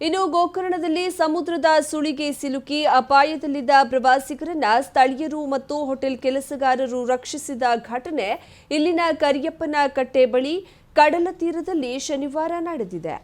ಇನ್ನು ಗೋಕರ್ಣದಲ್ಲಿ ಸಮುದ್ರದ ಸುಳಿಗೆ ಸಿಲುಕಿ ಅಪಾಯದಲ್ಲಿದ್ದ ಪ್ರವಾಸಿಗರನ್ನ ಸ್ಥಳೀಯರು ಮತ್ತು ಹೋಟೆಲ್ ಕೆಲಸಗಾರರು ರಕ್ಷಿಸಿದ ಘಟನೆ ಇಲ್ಲಿನ ಕರಿಯಪ್ಪನ ಕಟ್ಟೆ ಬಳಿ ಕಡಲ ತೀರದಲ್ಲಿ ಶನಿವಾರ ನಡೆದಿದೆ.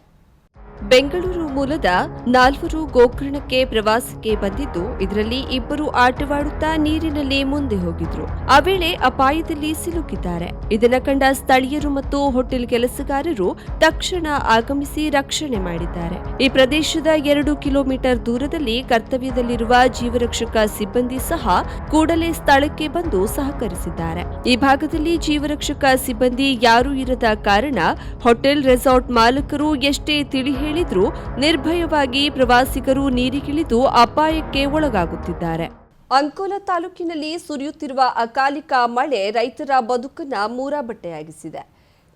ಬೆಂಗಳೂರು ಮೂಲದ ನಾಲ್ವರು ಗೋಕರ್ಣಕ್ಕೆ ಪ್ರವಾಸಕ್ಕೆ ಬಂದಿದ್ದು, ಇದರಲ್ಲಿ ಇಬ್ಬರು ಆಟವಾಡುತ್ತಾ ನೀರಿನಲ್ಲಿ ಮುಂದೆ ಹೋಗಿದ್ರು. ಆ ವೇಳೆ ಅಪಾಯದಲ್ಲಿ ಸಿಲುಕಿದ್ದಾರೆ. ಇದನ್ನ ಕಂಡ ಸ್ಥಳೀಯರು ಮತ್ತು ಹೋಟೆಲ್ ಕೆಲಸಗಾರರು ತಕ್ಷಣ ಆಗಮಿಸಿ ರಕ್ಷಣೆ ಮಾಡಿದ್ದಾರೆ. ಈ ಪ್ರದೇಶದ ಎರಡು ಕಿಲೋಮೀಟರ್ ದೂರದಲ್ಲಿ ಕರ್ತವ್ಯದಲ್ಲಿರುವ ಜೀವರಕ್ಷಕ ಸಿಬ್ಬಂದಿ ಸಹ ಕೂಡಲೇ ಸ್ಥಳಕ್ಕೆ ಬಂದು ಸಹಕರಿಸಿದ್ದಾರೆ. ಈ ಭಾಗದಲ್ಲಿ ಜೀವರಕ್ಷಕ ಸಿಬ್ಬಂದಿ ಯಾರೂ ಇರದ ಕಾರಣ ಹೋಟೆಲ್ ರೆಸಾರ್ಟ್ ಮಾಲಕರು ಎಷ್ಟೇ ತಿಳಿ ಹೇಳಿದ್ರೂ ನಿರ್ಭಯವಾಗಿ ಪ್ರವಾಸಿಗರು ನೀರಿಗಿಳಿದು ಅಪಾಯಕ್ಕೆ ಒಳಗಾಗುತ್ತಿದ್ದಾರೆ. ಅಂಕೋಲ ತಾಲೂಕಿನಲ್ಲಿ ಸುರಿಯುತ್ತಿರುವ ಅಕಾಲಿಕ ಮಳೆ ರೈತರ ಬದುಕನ್ನ ಮೂರಾಬಟ್ಟೆಯಾಗಿಸಿದೆ.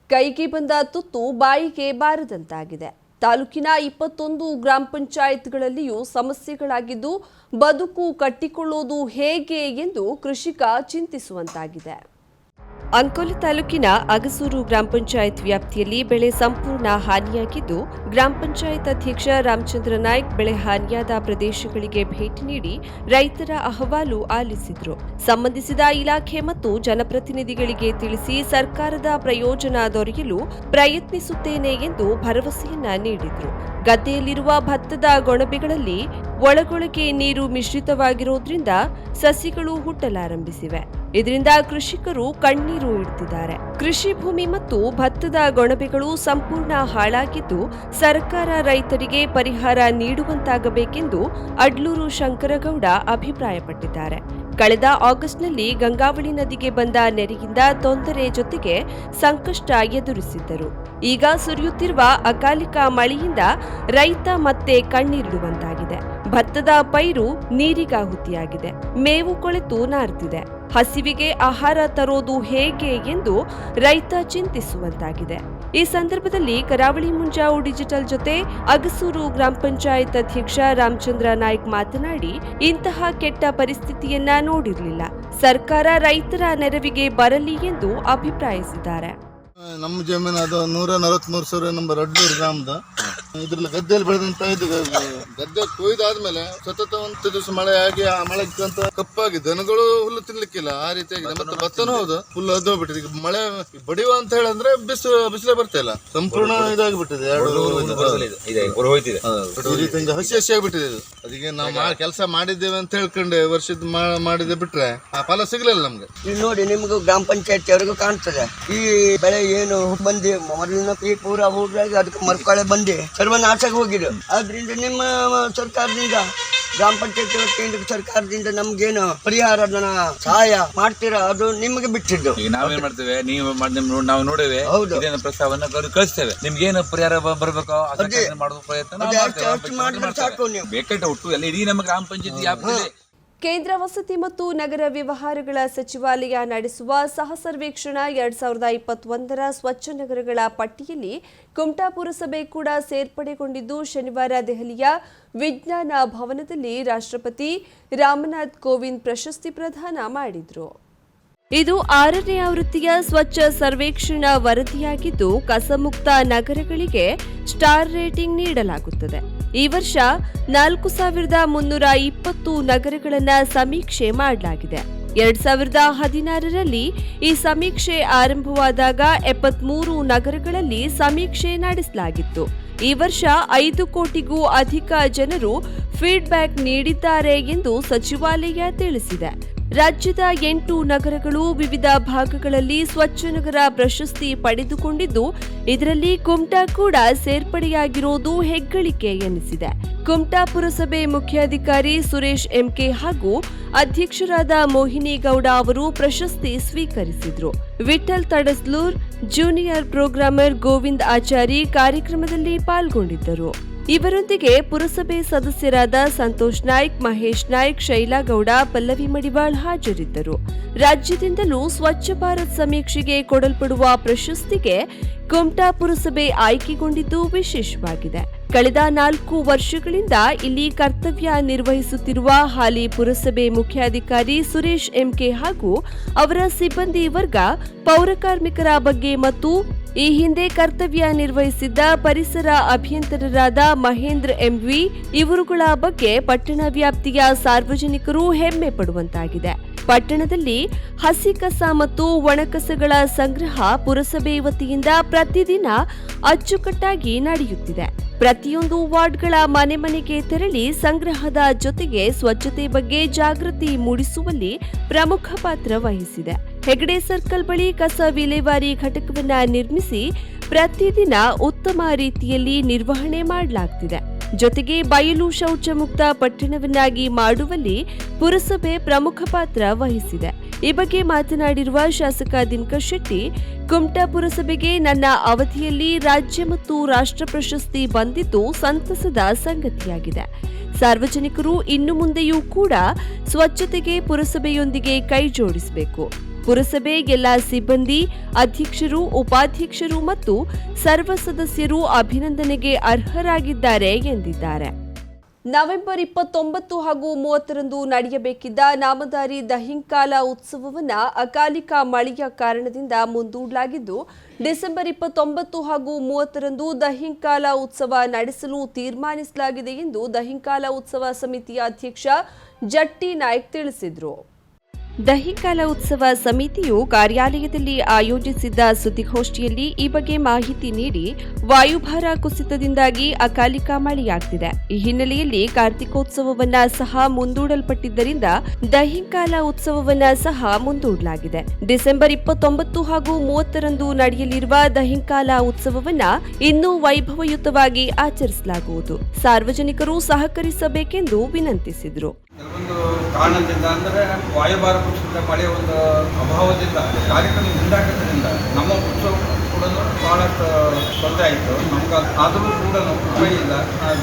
ಕೈಗೆ ಬಂದ ತುತ್ತು ಬಾಯಿಗೆ ಬಾರದಂತಾಗಿದೆ. ತಾಲೂಕಿನ ಇಪ್ಪತ್ತೊಂದು ಗ್ರಾಮ ಪಂಚಾಯತ್ಗಳಲ್ಲಿಯೂ ಸಮಸ್ಯೆಗಳಾಗಿದ್ದು ಬದುಕು ಕಟ್ಟಿಕೊಳ್ಳುವುದು ಹೇಗೆ ಎಂದು ಕೃಷಿಕ ಚಿಂತಿಸುವಂತಾಗಿದೆ. ಅಂಕೋಲ ತಾಲೂಕಿನ ಅಗಸೂರು ಗ್ರಾಮ ಪಂಚಾಯತ್ ವ್ಯಾಪ್ತಿಯಲ್ಲಿ ಬೆಳೆ ಸಂಪೂರ್ಣ ಹಾನಿಯಾಗಿದ್ದು, ಗ್ರಾಮ ಪಂಚಾಯತ್ ಅಧ್ಯಕ್ಷ ರಾಮಚಂದ್ರ ನಾಯ್ಕ್ ಬೆಳೆ ಹಾನಿಯಾದ ಪ್ರದೇಶಗಳಿಗೆ ಭೇಟಿ ನೀಡಿ ರೈತರ ಅಹವಾಲು ಆಲಿಸಿದರು. ಸಂಬಂಧಿಸಿದ ಇಲಾಖೆ ಮತ್ತು ಜನಪ್ರತಿನಿಧಿಗಳಿಗೆ ತಿಳಿಸಿ ಸರ್ಕಾರದ ಪ್ರಯೋಜನ ದೊರೆಯಲು ಪ್ರಯತ್ನಿಸುತ್ತೇನೆ ಎಂದು ಭರವಸೆಯನ್ನ ನೀಡಿದ್ರು. ಗದ್ದೆಯಲ್ಲಿರುವ ಭತ್ತದ ಗೊಣಬೆಗಳಲ್ಲಿ ಒಳಗೊಳಗೆ ನೀರು ಮಿಶ್ರಿತವಾಗಿರೋದ್ರಿಂದ ಸಸಿಗಳು ಹುಟ್ಟಲಾರಂಭಿಸಿವೆ. ಇದರಿಂದ ಕೃಷಿಕರು ಕಣ್ಣೀರು ಇಡ್ತಿದ್ದಾರೆ. ಕೃಷಿ ಭೂಮಿ ಮತ್ತು ಭತ್ತದ ಗೊಣಬೆಗಳು ಸಂಪೂರ್ಣ ಹಾಳಾಗಿದ್ದು ಸರ್ಕಾರ ರೈತರಿಗೆ ಪರಿಹಾರ ನೀಡುವಂತಾಗಬೇಕೆಂದು ಅಡ್ಲೂರು ಶಂಕರಗೌಡ ಅಭಿಪ್ರಾಯಪಟ್ಟಿದ್ದಾರೆ. ಕಳೆದ ಆಗಸ್ಟ್ನಲ್ಲಿ ಗಂಗಾವಳಿ ನದಿಗೆ ಬಂದ ನೆರೆಯಿಂದ ತೊಂದರೆ ಜೊತೆಗೆ ಸಂಕಷ್ಟ ಎದುರಿಸಿದ್ದರು. ಈಗ ಸುರಿಯುತ್ತಿರುವ ಅಕಾಲಿಕ ಮಳೆಯಿಂದ ರೈತ ಮತ್ತೆ ಕಣ್ಣೀರಿಡುವಂತಾಗಿದೆ ಭತ್ತದ ಪೈರು ನೀರಿಗಾಹುತಿಯಾಗಿದೆ ಮೇವು ಕೊಳೆತು ನಾರ್ತಿದೆ. ಹಸಿವಿಗೆ ಆಹಾರ ತರೋದು ಹೇಗೆ ಎಂದು ರೈತ ಚಿಂತಿಸುವಂತಾಗಿದೆ. ಈ ಸಂದರ್ಭದಲ್ಲಿ ಕರಾವಳಿ ಮುಂಜಾವು ಡಿಜಿಟಲ್ ಜೊತೆ ಅಗಸೂರು ಗ್ರಾಮ ಪಂಚಾಯತ್ ಅಧ್ಯಕ್ಷ ರಾಮಚಂದ್ರ ನಾಯ್ಕ್ ಮಾತನಾಡಿ, ಇಂತಹ ಕೆಟ್ಟ ಪರಿಸ್ಥಿತಿಯನ್ನ ನೋಡಿರಲಿಲ್ಲ. ಸರ್ಕಾರ ರೈತರ ನೆರವಿಗೆ ಬರಲಿ ಎಂದು ಅಭಿಪ್ರಾಯಿಸಿದ್ದಾರೆ. ನಮ್ಮ ಜಮೀನು ಅದು ನೂರ ನಲವತ್ಮೂರು ಸಾವಿರ ನಂಬರ್ ಅಡ್ಡೂರು ಗ್ರಾಮದ. ಇದ್ರಲ್ಲಿ ಗದ್ದೆಯಲ್ಲಿ ಬೆಳೆದಂತ ಇದು ಗದ್ದೆ ಕೊಯ್ದಾದ್ಮೇಲೆ ಸತತ ಒಂದು ದಿವಸ ಮಳೆ ಆಗಿ ಆ ಮಳೆಗಂತ ಕಪ್ಪಾಗಿ ದನಗಳು ಹುಲ್ಲು ತಿನ್ಲಿಕ್ಕಿಲ್ಲ. ಆ ರೀತಿಯಾಗಿ ಮತ್ತೆ ಭತ್ತನೂ ಹೌದು ಹುಲ್ಲು ಅದ್ ಹೋಗ್ಬಿಟ್ಟಿದೆ. ಈಗ ಮಳೆ ಬಡಿಯುವ ಅಂತ ಹೇಳಂದ್ರೆ ಬಿಸಿಲು ಬಿಸಿಲೇ ಬರ್ತಾ ಇಲ್ಲ. ಸಂಪೂರ್ಣ ಇದಾಗ್ಬಿಟ್ಟಿದೆ. ಎರಡು ಈ ರೀತಿಯಿಂದ ಹಸಿ ಹಸಿ ಆಗ್ಬಿಟ್ಟಿದೆ ಇದು. ಅದಕ್ಕೆ ನಾವು ಕೆಲಸ ಮಾಡಿದ್ದೇವೆ ಅಂತ ಹೇಳ್ಕೊಂಡೆ ವರ್ಷದ ಮಾಡಿದ್ರೆ ಮಾಡಿದೆ ಬಿಟ್ರೆ ಆ ಫಲ ಸಿಗ್ಲಿಲ್ಲ ನಮ್ಗೆ. ಇಲ್ಲಿ ನೋಡಿ ನಿಮ್ಗೆ ಗ್ರಾಮ ಪಂಚಾಯತ್ ಅವ್ರಿಗೂ ಕಾಣ್ತದೆ. ಈ ಬೆಳೆ ಏನು ಬಂದಿ ಮೊದಲಿನ ಪೀಕ್ ಪೂರ ಹೋಗಿ ಅದಕ್ಕೆ ಮರುಕಳೆ ಬಂದು ಸರ್ವನಾಶಕ್ಕೆ ಹೋಗಿದೆ ಆದ್ರಿಂದ ನಿಮ್ಮ ಸರ್ಕಾರದಿಂದ ಗ್ರಾಮ ಪಂಚಾಯತ್ ವತಿಯಿಂದ ಸರ್ಕಾರದಿಂದ ನಮ್ಗೇನು ಪರಿಹಾರ ಸಹಾಯ ಮಾಡ್ತೀರಾ? ಅದು ನಿಮಗೆ ಬಿಟ್ಟಿದ್ದು. ಈಗ ನಾವೇನ್ ಮಾಡ್ತೇವೆ? ನೀವು ನಾವು ನೋಡೇವೆ. ಹೌದು. ಪ್ರಸ್ತಾವನ ಕಳ್- ಕಳಿಸ್ತೇವೆ. ನಿಮ್ಗೆ ಏನು ಪರಿಹಾರ ಬರ್ಬೇಕು ಮಾಡುವ ಪ್ರಯತ್ನ ಸಾಕು ನೀವು. ಬೇಕಾದ ಒಟ್ಟು ಎಲ್ಲ ಇಡೀ ನಮ್ಮ ಗ್ರಾಮ ಪಂಚಾಯತಿ ವ್ಯಾಪ್ತಿದೆ ಕೇಂದ್ರ ವಸತಿ ಮತ್ತು ನಗರ ವ್ಯವಹಾರಗಳ ಸಚಿವಾಲಯ ನಡೆಸುವ ಸಹ ಸರ್ವೇಕ್ಷಣಾ ಎರಡ್ ಸಾವಿರದ ಇಪ್ಪತ್ತೊಂದರ ಸ್ವಚ್ಛ ನಗರಗಳ ಪಟ್ಟಿಯಲ್ಲಿ ಕುಮಟಾ ಪುರಸಭೆ ಕೂಡ ಸೇರ್ಪಡೆಗೊಂಡಿದ್ದು ಶನಿವಾರ ದೆಹಲಿಯ ವಿಜ್ಞಾನ ಭವನದಲ್ಲಿ ರಾಷ್ಟ್ರಪತಿ ರಾಮನಾಥ್ ಕೋವಿಂದ್ ಪ್ರಶಸ್ತಿ ಪ್ರದಾನ ಮಾಡಿದ್ರು. ಇದು ಆರನೇ ಆವೃತ್ತಿಯ ಸ್ವಚ್ಛ ಸರ್ವೇಕ್ಷಣಾ ವರದಿಯಾಗಿದ್ದು, ಕಸಮುಕ್ತ ನಗರಗಳಿಗೆ ಸ್ಟಾರ್ ರೇಟಿಂಗ್ ನೀಡಲಾಗುತ್ತದೆ. ಈ ವರ್ಷ ನಾಲ್ಕು ಸಾವಿರದ ಮುನ್ನೂರ ಇಪ್ಪತ್ತು ನಗರಗಳನ್ನು ಸಮೀಕ್ಷೆ ಮಾಡಲಾಗಿದೆ. ಎರಡ್ ಸಾವಿರದ ಹದಿನಾರರಲ್ಲಿ ಈ ಸಮೀಕ್ಷೆ ಆರಂಭವಾದಾಗ ಎಪ್ಪತ್ಮೂರು ನಗರಗಳಲ್ಲಿ ಸಮೀಕ್ಷೆ ನಡೆಸಲಾಗಿತ್ತು. ಈ ವರ್ಷ ಐದು ಕೋಟಿಗೂ ಅಧಿಕ ಜನರು ಫೀಡ್ಬ್ಯಾಕ್ ನೀಡಿದ್ದಾರೆ ಎಂದು ಸಚಿವಾಲಯ ತಿಳಿಸಿದೆ. ರಾಜ್ಯದ ಎಂಟು ನಗರಗಳು ವಿವಿಧ ಭಾಗಗಳಲ್ಲಿ ಸ್ವಚ್ಛ ನಗರ ಪ್ರಶಸ್ತಿ ಪಡೆದುಕೊಂಡಿದ್ದು, ಇದರಲ್ಲಿ ಕುಮಟಾ ಕೂಡ ಸೇರ್ಪಡೆಯಾಗಿರೋದು ಹೆಗ್ಗಳಿಕೆ ಎನಿಸಿದೆ. ಕುಮಟಾ ಪುರಸಭೆ ಮುಖ್ಯಾಧಿಕಾರಿ ಸುರೇಶ್ ಎಂಕೆ ಹಾಗೂ ಅಧ್ಯಕ್ಷರಾದ ಮೋಹಿನಿ ಗೌಡ ಅವರು ಪ್ರಶಸ್ತಿ ಸ್ವೀಕರಿಸಿದರು. ವಿಠಲ್ ತಡಸ್ಲೂರ್, ಜೂನಿಯರ್ ಪ್ರೋಗ್ರಾಮರ್ ಗೋವಿಂದ್ ಆಚಾರಿ ಕಾರ್ಯಕ್ರಮದಲ್ಲಿ ಪಾಲ್ಗೊಂಡಿದ್ದರು. ಇವರೊಂದಿಗೆ ಪುರಸಭೆ ಸದಸ್ಯರಾದ ಸಂತೋಷ್ ನಾಯ್ಕ್, ಮಹೇಶ್ ನಾಯ್ಕ್ ಶೈಲಾಗೌಡ ಪಲ್ಲವಿ ಮಡಿವಾಳ್ ಹಾಜರಿದ್ದರು. ರಾಜ್ಯದಿಂದಲೂ ಸ್ವಚ್ಛ ಭಾರತ್ ಸಮೀಕ್ಷೆಗೆ ಕೊಡಲ್ಪಡುವ ಪ್ರಶಸ್ತಿಗೆ ಕುಮಟಾ ಪುರಸಭೆ ಆಯ್ಕೆಗೊಂಡಿದ್ದು ವಿಶೇಷವಾಗಿದೆ. ಕಳೆದ ನಾಲ್ಕು ವರ್ಷಗಳಿಂದ ಇಲ್ಲಿ ಕರ್ತವ್ಯ ನಿರ್ವಹಿಸುತ್ತಿರುವ ಹಾಲಿ ಪುರಸಭೆ ಮುಖ್ಯಾಧಿಕಾರಿ ಸುರೇಶ್ ಎಂಕೆ ಹಾಗೂ ಅವರ ಸಿಬ್ಬಂದಿ ವರ್ಗ ಪೌರಕಾರ್ಮಿಕರ ಬಗ್ಗೆ ಮತ್ತು ಈ ಹಿಂದೆ ಕರ್ತವ್ಯ ನಿರ್ವಹಿಸಿದ್ದ ಪರಿಸರ ಅಭಿಯಂತರರಾದ ಮಹೇಂದ್ರ ಎಂವಿ ಇವರುಗಳ ಬಗ್ಗೆ ಪಟ್ಟಣ ವ್ಯಾಪ್ತಿಯ ಸಾರ್ವಜನಿಕರು ಹೆಮ್ಮೆ ಪಡುವಂತಾಗಿದೆ. ಪಟ್ಟಣದಲ್ಲಿ ಹಸಿ ಕಸ ಮತ್ತು ಒಣಕಸಗಳ ಸಂಗ್ರಹ ಪುರಸಭೆ ವತಿಯಿಂದ ಪ್ರತಿದಿನ ಅಚ್ಚುಕಟ್ಟಾಗಿ ನಡೆಯುತ್ತಿದೆ. ಪ್ರತಿಯೊಂದು ವಾರ್ಡ್ಗಳ ಮನೆ ಮನೆಗೆ ತೆರಳಿ ಸಂಗ್ರಹದ ಜೊತೆಗೆ ಸ್ವಚ್ಛತೆ ಬಗ್ಗೆ ಜಾಗೃತಿ ಮೂಡಿಸುವಲ್ಲಿ ಪ್ರಮುಖ ಪಾತ್ರ ವಹಿಸಿದೆ. ಹೆಗಡೆ ಸರ್ಕಲ್ ಬಳಿ ಕಸ ವಿಲೇವಾರಿ ಘಟಕವನ್ನ ನಿರ್ಮಿಸಿ ಪ್ರತಿದಿನ ಉತ್ತಮ ರೀತಿಯಲ್ಲಿ ನಿರ್ವಹಣೆ ಮಾಡಲಾಗ್ತಿದೆ. ಜೊತೆಗೆ ಬಯಲು ಶೌಚ ಮುಕ್ತ ಪಟ್ಟಣವನ್ನಾಗಿ ಮಾಡುವಲ್ಲಿ ಪುರಸಭೆ ಪ್ರಮುಖ ಪಾತ್ರ ವಹಿಸಿದೆ. ಈ ಬಗ್ಗೆ ಮಾತನಾಡಿರುವ ಶಾಸಕ ದಿನಕರ್ ಶೆಟ್ಟಿ, ಕುಮಟಾ ಪುರಸಭೆಗೆ ನನ್ನ ಅವಧಿಯಲ್ಲಿ ರಾಜ್ಯ ಮತ್ತು ರಾಷ್ಟ್ರ ಪ್ರಶಸ್ತಿ ಬಂದಿದ್ದು ಸಂತಸದ ಸಂಗತಿಯಾಗಿದೆ. ಸಾರ್ವಜನಿಕರು ಇನ್ನು ಮುಂದೆಯೂ ಕೂಡ ಸ್ವಚ್ಛತೆಗೆ ಪುರಸಭೆಯೊಂದಿಗೆ ಕೈ ಜೋಡಿಸಬೇಕು ಪುರಸಭೆ ಎಲ್ಲ ಸಿಬ್ಬಂದಿ, ಅಧ್ಯಕ್ಷರು, ಉಪಾಧ್ಯಕ್ಷರು ಮತ್ತು ಸರ್ವ ಸದಸ್ಯರು ಅಭಿನಂದನೆಗೆ ಅರ್ಹರಾಗಿದ್ದಾರೆ ಎಂದಿದ್ದಾರೆ. ನವೆಂಬರ್ ಇಪ್ಪತ್ತೊಂಬತ್ತು ಹಾಗೂ ಮೂವತ್ತರಂದು ನಡೆಯಬೇಕಿದ್ದ ನಾಮದಾರಿ ದಹಿಂಕಾಲ ಉತ್ಸವವನ್ನು ಅಕಾಲಿಕ ಮಳೆಯ ಕಾರಣದಿಂದ ಮುಂದೂಡಲಾಗಿದ್ದು, ಡಿಸೆಂಬರ್ ಇಪ್ಪತ್ತೊಂಬತ್ತು ಹಾಗೂ ಮೂವತ್ತರಂದು ದಹಿಂಕಾಲ ಉತ್ಸವ ನಡೆಸಲು ತೀರ್ಮಾನಿಸಲಾಗಿದೆ ಎಂದು ದಹಿಂಕಾಲ ಉತ್ಸವ ಸಮಿತಿಯ ಅಧ್ಯಕ್ಷ ಜಟ್ಟಿ ನಾಯ್ಕ್ ತಿಳಿಸಿದರು. ದಹಿಕಾಲ ಉತ್ಸವ ಸಮಿತಿಯು ಕಾರ್ಯಾಲಯದಲ್ಲಿ ಆಯೋಜಿಸಿದ್ದ ಸುದ್ದಿಗೋಷ್ಠಿಯಲ್ಲಿ ಈ ಬಗ್ಗೆ ಮಾಹಿತಿ ನೀಡಿ ವಾಯುಭಾರ ಕುಸಿತದಿಂದಾಗಿ ಅಕಾಲಿಕ ಮಳೆಯಾಗ್ತಿದೆ. ಈ ಹಿನ್ನೆಲೆಯಲ್ಲಿ ಕಾರ್ತಿಕೋತ್ಸವವನ್ನ ಸಹ ಮುಂದೂಡಲ್ಪಟ್ಟಿದ್ದರಿಂದ ದಹಿಕಾಲ ಉತ್ಸವವನ್ನ ಸಹ ಮುಂದೂಡಲಾಗಿದೆ. ಡಿಸೆಂಬರ್ ಇಪ್ಪತ್ತೊಂಬತ್ತು ಹಾಗೂ ಮೂವತ್ತರಂದು ನಡೆಯಲಿರುವ ದಹಿಂಕಾಲ ಉತ್ಸವವನ್ನ ಇನ್ನೂ ವೈಭವಯುತವಾಗಿ ಆಚರಿಸಲಾಗುವುದು. ಸಾರ್ವಜನಿಕರು ಸಹಕರಿಸಬೇಕೆಂದು ವಿನಂತಿಸಿದರು. ಕೆಲವೊಂದು ಕಾರಣದಿಂದ ಅಂದರೆ ವಾಯುಭಾರ ಕುಸಿತ ಮಳೆಯ ಒಂದು ಅಭಾವದಿಂದ ಕಾರ್ಯಕ್ರಮ ಮುಂದಾಟದಿಂದ ನಮ್ಮ ಉತ್ಸವ ಕೂಡ ಭಾಳ ತೊಂದರೆ ಆಯಿತು. ನಮ್ಗೆ ಆದರೂ ಕೂಡ ಇಲ್ಲ.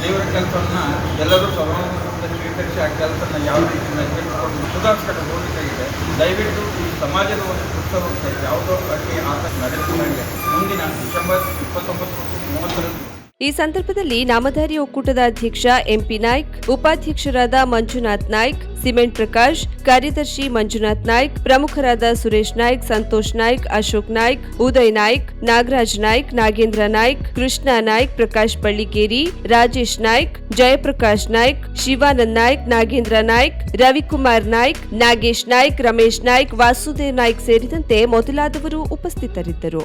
ದೇವರ ಕೆಲಸವನ್ನು ಎಲ್ಲರೂ ಸಮಾಜದಿಂದ ಸ್ವೀಕರಿಸಿ ಆ ಕೆಲಸನ ಯಾವ ರೀತಿ ನಡೆಸಿಕೊಂಡು ಸುಧಾರಿಸ್ಕೊಂಡು ಹೋಗಬೇಕಾಗಿದೆ. ದಯವಿಟ್ಟು ಈ ಸಮಾಜದ ಒಂದು ಪುಸ್ತಕಕ್ಕೆ ಯಾವುದೋ ಅಡ್ಡಿ ಆತಂಕ ನಡೆಸಿದಂಗೆ ಮುಂದಿನ ಡಿಸೆಂಬರ್ ಇಪ್ಪತ್ತೊಂಬತ್ತು, ಮೂವತ್ತರಂದು ಈ ಸಂದರ್ಭದಲ್ಲಿ ನಾಮಧಾರಿ ಒಕ್ಕೂಟದ ಅಧ್ಯಕ್ಷ ಎಂಪಿ ನಾಯ್ಕ್, ಉಪಾಧ್ಯಕ್ಷರಾದ ಮಂಜುನಾಥ್ ನಾಯ್ಕ್, ಸಿಮೆಂಟ್ ಪ್ರಕಾಶ್, ಕಾರ್ಯದರ್ಶಿ ಮಂಜುನಾಥ್ ನಾಯ್ಕ್, ಪ್ರಮುಖರಾದ ಸುರೇಶ್ ನಾಯ್ಕ್, ಸಂತೋಷ್ ನಾಯ್ಕ್, ಅಶೋಕ್ ನಾಯ್ಕ್, ಉದಯ್ ನಾಯ್ಕ್, ನಾಗರಾಜ್ ನಾಯ್ಕ್, ನಾಗೇಂದ್ರ ನಾಯ್ಕ್, ಕೃಷ್ಣ ನಾಯ್ಕ್, ಪ್ರಕಾಶ್ ಬಳ್ಳಿಕೇರಿ ರಾಜೇಶ್ ನಾಯ್ಕ್, ಜಯಪ್ರಕಾಶ್ ನಾಯ್ಕ್, ಶಿವಾನಂದ್ ನಾಯ್ಕ್, ನಾಗೇಂದ್ರ ನಾಯ್ಕ್, ರವಿಕುಮಾರ್ ನಾಯ್ಕ್, ನಾಗೇಶ್ ನಾಯ್ಕ್, ರಮೇಶ್ ನಾಯ್ಕ್, ವಾಸುದೇವ್ ನಾಯ್ಕ್ ಸೇರಿದಂತೆ ಮೊದಲಾದವರು ಉಪಸ್ಥಿತರಿದ್ದರು.